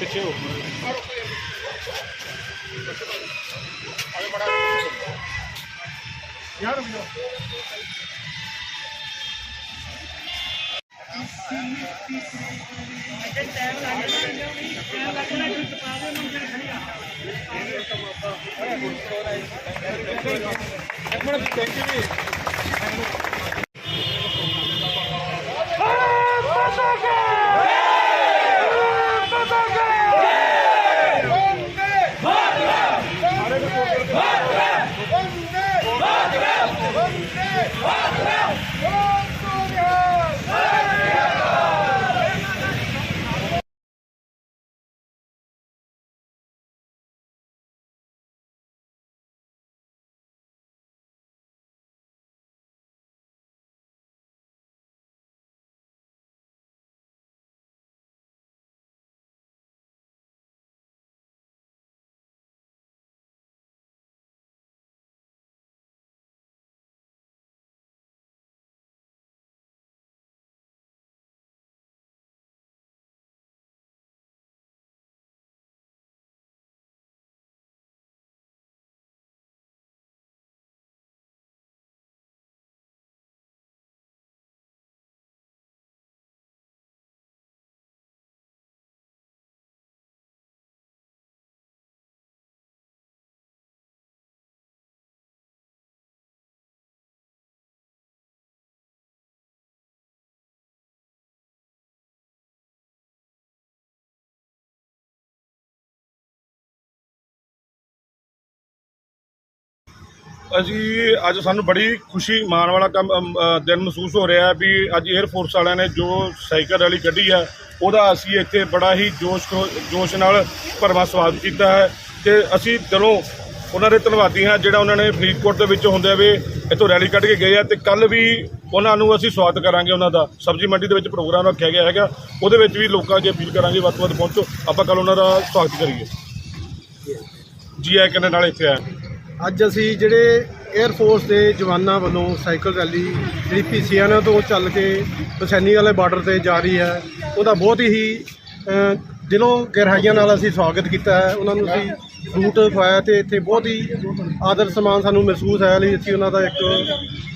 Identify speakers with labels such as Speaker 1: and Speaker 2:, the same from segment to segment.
Speaker 1: पीछे हो
Speaker 2: यार ਇੱਕ ਮਿੰਟ ਥੈਂਕ ਯੂ ਜੀ
Speaker 3: ਅਸੀਂ ਅੱਜ ਸਾਨੂੰ ਬੜੀ ਖੁਸ਼ੀ ਮਾਣ ਵਾਲਾ ਕੰਮ ਅਮ, ਦਿਨ ਮਹਿਸੂਸ ਹੋ ਰਿਹਾ ਹੈ ਵੀ ਅੱਜ 에ਅਰ ਫੋਰਸ ਵਾਲਿਆਂ ਨੇ ਜੋ ਸਾਈਕਲ ਰੈਲੀ ਕੱਢੀ ਹੈ ਉਹਦਾ ਅਸੀਂ ਇੱਥੇ ਬੜਾ ਹੀ ਜੋਸ਼ ਖੋ- ਜੋਸ਼ ਨਾਲ ਭਰਵਾਂ ਸਵਾਗਤ ਕੀਤਾ ਹੈ ਤੇ ਅਸੀਂ ਦਿਲੋਂ ਉਹਨਾਂ ਦੇ ਧੰਨਵਾਦੀ ਹਾਂ ਜਿਹੜਾ ਉਹਨਾਂ ਨੇ ਫਰੀਦਕੋਟ ਦੇ ਵਿੱਚ ਹੁੰਦੇ ਹੋਏ ਇੱਥੋਂ ਰੈਲੀ ਕੱਢ ਕੇ ਗਏ ਆ ਤੇ ਕੱਲ ਵੀ ਉਹਨਾਂ ਨੂੰ ਅਸੀਂ ਸਵਾਗਤ ਕਰਾਂਗੇ ਉਹਨਾਂ ਦਾ। ਸਬਜ਼ੀ ਮੰਡੀ ਦੇ ਵਿੱਚ ਪ੍ਰੋਗਰਾਮ ਰੱਖਿਆ ਗਿਆ ਹੈਗਾ ਉਹਦੇ ਵਿੱਚ ਵੀ ਲੋਕਾਂ ਅੱਗੇ ਅਪੀਲ ਕਰਾਂਗੇ ਵੱਧ ਤੋਂ ਵੱਧ ਪਹੁੰਚੋ ਆਪਾਂ ਕੱਲ ਉਹਨਾਂ ਦਾ ਸਵਾਗਤ ਕਰੀਏ। ਜੀ ਆਇ ਕਰਨ ਨਾਲ ਇੱਥੇ ਆਇਆ।
Speaker 2: ਅੱਜ ਅਸੀਂ ਜਿਹੜੇ 에ਅਰ ਫੋਰਸ ਦੇ ਜਵਾਨਾਂ ਵੱਲੋਂ ਸਾਈਕਲ ਰੈਲੀ, ਜਿਹੜੀ ਪੀਸੀਆਨਾ ਤੋਂ ਚੱਲ ਕੇ ਬਸੈਨੀ ਵਾਲੇ ਬਾਰਡਰ ਤੇ ਜਾ ਰਹੀ ਹੈ, ਉਹਦਾ ਬਹੁਤ ਹੀ ਦਿਲੋਂ ਗਹਿਰਾਈਆਂ ਨਾਲ ਅਸੀਂ ਸਵਾਗਤ ਕੀਤਾ ਹੈ। ਉਹਨਾਂ ਨੂੰ ਅਸੀਂ ਫਰੂਟ ਖਵਾਇਆ ਤੇ ਇੱਥੇ ਬਹੁਤ ਹੀ ਆਦਰ ਸਨਮਾਨ ਸਾਨੂੰ ਮਹਿਸੂਸ ਹੋਇਆ ਲਈ ਅਸੀਂ ਉਹਨਾਂ ਦਾ ਇੱਕ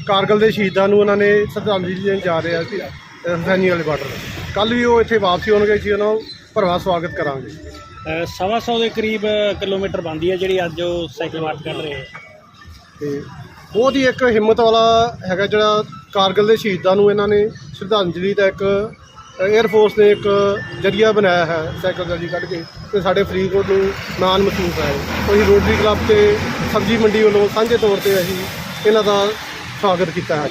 Speaker 2: ਕਾਰਗਲ ਦੇ ਸ਼ਹੀਦਾਂ ਨੂੰ ਉਹਨਾਂ ਨੇ ਸ਼ਰਧਾਂਜਲੀ ਦੇਣ ਜਾ ਰਹੇ ਸੀ ਹਸੈਨੀ ਵਾਲੇ ਬਾਰਡਰ ਕੱਲ ਵੀ ਉਹ ਇੱਥੇ ਵਾਪਸੀ ਹੋਣਗੇ ਅਸੀਂ ਉਹਨਾਂ ਨੂੰ ਭਰਵਾਂ ਸਵਾਗਤ ਕਰਾਂਗੇ।
Speaker 1: ਸਵਾ ਸੌ ਦੇ ਕਰੀਬ ਕਿਲੋਮੀਟਰ ਬਣਦੀ ਹੈ ਜਿਹੜੀ ਅੱਜ ਉਹ ਸਾਈਕਲ ਮਾਰਚ ਕੱਢ ਰਹੇ ਹੈ।
Speaker 2: ਤੇ ਬਹੁਤ ਹੀ ਇੱਕ ਹਿੰਮਤ ਵਾਲਾ ਹੈਗਾ ਜਿਹੜਾ ਕਾਰਗਿਲ ਦੇ ਸ਼ਹੀਦਾਂ ਨੂੰ ਇਹਨਾਂ ਨੇ ਸ਼ਰਧਾਂਜਲੀ ਦਾ ਇੱਕ 에ਅਰ ਫੋਰਸ ਨੇ ਇੱਕ ਜਰੀਆ ਬਣਾਇਆ ਹੈ ਸਾਈਕਲ ਰੈਲੀ ਕੱਢ ਕੇ ਤੇ ਸਾਡੇ ਫਰੀਦਕੋਟ ਨੂੰ ਮਾਣ ਮਹਿਸੂਸ ਹੈ। ਕੋਈ ਰੋਟਰੀ ਕਲੱਬ ਤੇ ਸਬਜ਼ੀ ਮੰਡੀ ਵੱਲੋਂ ਸਾਂਝੇ ਤੌਰ ਤੇ ਅਸੀਂ ਇਹਨਾਂ ਦਾ ਸਵਾਗਤ ਕੀਤਾ ਹੈ।